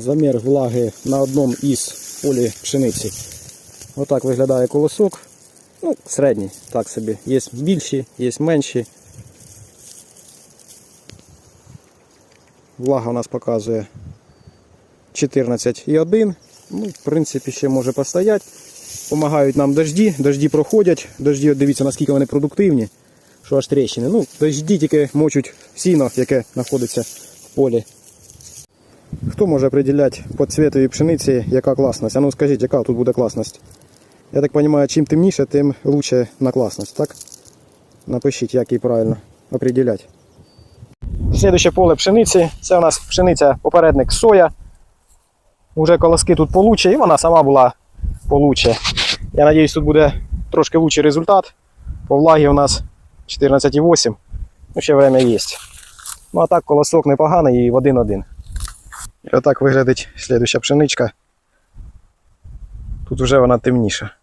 замір влаги на одному із полі пшениці. Отак виглядає колосок. Ну, середній, так собі. Є більші, є менші. Влага у нас показує 14,1. Ну, в принципі, ще може постояти. Помагають нам дожді, дожді проходять. Дожді, от дивіться, наскільки вони продуктивні, що аж тріщини. Ну, дожді тільки мочуть сіно, яке знаходиться в полі. Хто може приділяти по цвітовій пшениці, яка класність? А ну скажіть, яка тут буде класність? Я так розумію, чим темніше, тим краще на класність, так? Напишіть, як її правильно определяти. Слідуще поле пшениці. Це у нас пшениця попередник соя. Уже колоски тут получше, і вона сама була получше. Я сподіваюся, тут буде трошки лучший результат. По влагі у нас 14,8. Ну, ще время є. Ну а так колосок непоганий і в 1-1. І отак виглядить слідуща пшеничка. Тут вже вона темніша.